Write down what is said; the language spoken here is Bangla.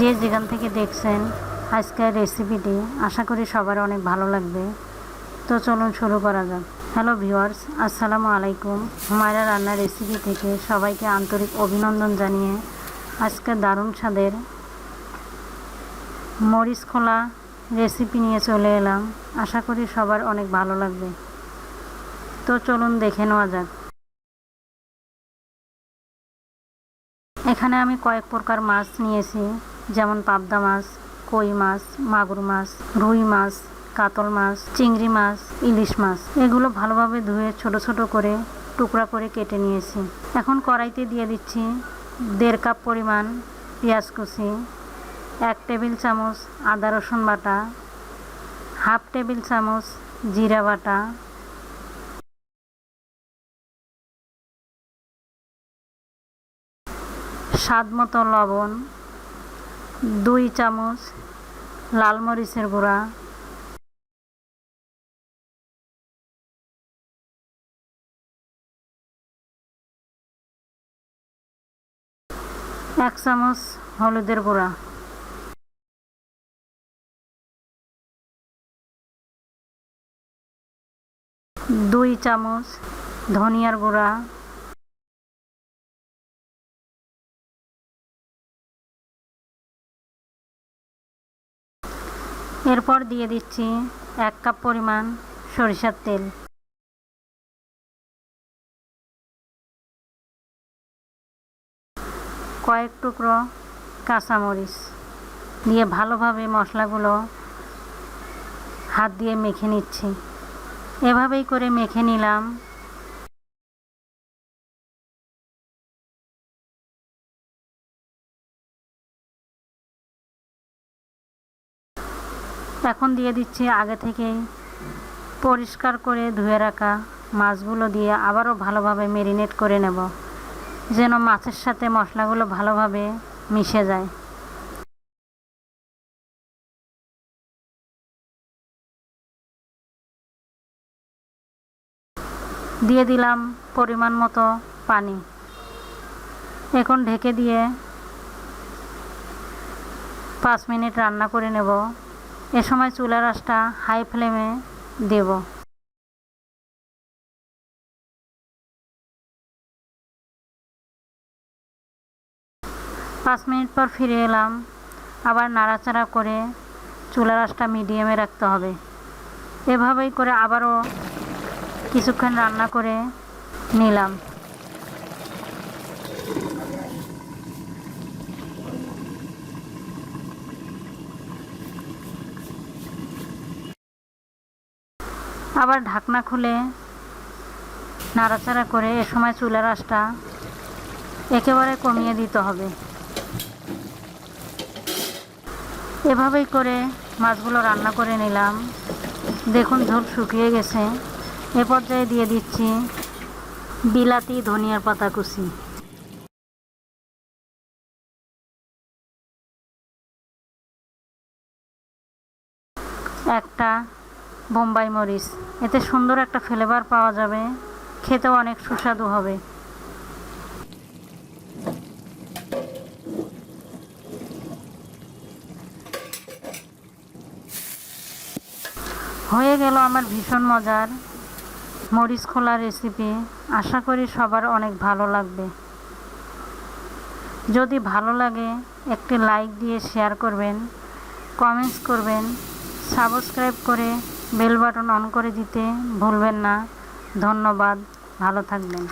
যে যেখান থেকে দেখছেন আজকের রেসিপিটি, আশা করি সবার অনেক ভালো লাগবে। তো চলুন শুরু করা যাক। হ্যালো ভিউয়ার্স, আসসালামু আলাইকুম। হুমায়রা রান্নার রেসিপি থেকে সবাইকে আন্তরিক অভিনন্দন জানিয়ে আজকে দারুণ স্বাদের মরিচ খোলা রেসিপি নিয়ে চলে এলাম। আশা করি সবার অনেক ভালো লাগবে। তো চলুন দেখে নেওয়া যাক। এখানে আমি কয়েক প্রকার মাছ নিয়েছি। যেমন পাবদা মাছ, কই মাছ, মাগুর মাছ, রুই মাছ, কাতল মাছ, চিংড়ি মাছ, ইলিশ মাছ। এগুলো ভালোভাবে ধুয়ে ছোট ছোট করে টুকরা করে কেটে নিয়েছি। এখন কড়াইতে দিয়ে দিচ্ছি দেড় কাপ পরিমাণ পেঁয়াজ কুচি, এক টেবিল চামচ আদা রসুন বাটা, হাফ টেবিল চামচ জিরা বাটা। স্বাদ মতো লবণ দুই চামচ লাল মরিচের গুঁড়া। এক চামচ হলুদের গুঁড়া। দুই চামচ ধনিয়ার গুঁড়া। এরপর দিয়ে দিচ্ছি এক কাপ পরিমাণ সরিষার তেল। কয়েক টুকরো কাঁচামরিচ দিয়ে ভালোভাবে মশলাগুলো হাত দিয়ে মেখে নিচ্ছি। এভাবেই করে মেখে নিলাম। এখন দিয়ে দিচ্ছি আগে থেকেই পরিষ্কার করে ধুয়ে রাখা মাছগুলো দিয়ে আবারও ভালোভাবে মেরিনেট করে নেব, যেন মাছের সাথে মশলাগুলো ভালোভাবে মিশে যায়। দিয়ে দিলাম পরিমাণ মতো পানি। এখন ঢেকে দিয়ে পাঁচ মিনিট রান্না করে নেব। এ সময় চুলার আঁচটা হাই ফ্লেমে দেব। পাঁচ মিনিট পর ফিরে এলাম। আবার নাড়াচাড়া করে চুলার আঁচটা মিডিয়ামে রাখতে হবে। এভাবেই করে আবারও কিছুক্ষণ রান্না করে নিলাম। আবার ঢাকনা খুলে নাড়াচাড়া করে এ সময় চুলার আঁচটা একেবারে কমিয়ে দিতে হবে। এভাবেই করে মাছগুলো রান্না করে নিলাম। দেখুন ঝোল শুকিয়ে গেছে। এ পর্যায়ে দিয়ে দিচ্ছি বিলাতি ধনিয়ার পাতা কুচি। একটা বোম্বাই মরিচ। এতে সুন্দর একটা ফ্লেভার পাওয়া যাবে। খেতেও অনেক সুস্বাদু হবে। হয়ে গেল আমার ভীষণ মজার মরিচ খোলা রেসিপি আশা করি সবার অনেক ভালো লাগবে। যদি ভালো লাগে, একটি লাইক দিয়ে শেয়ার করবেন কমেন্টস করবেন সাবস্ক্রাইব করে বেল বাটন অন করে দিতে ভুলবেন না। ধন্যবাদ ভালো থাকবেন।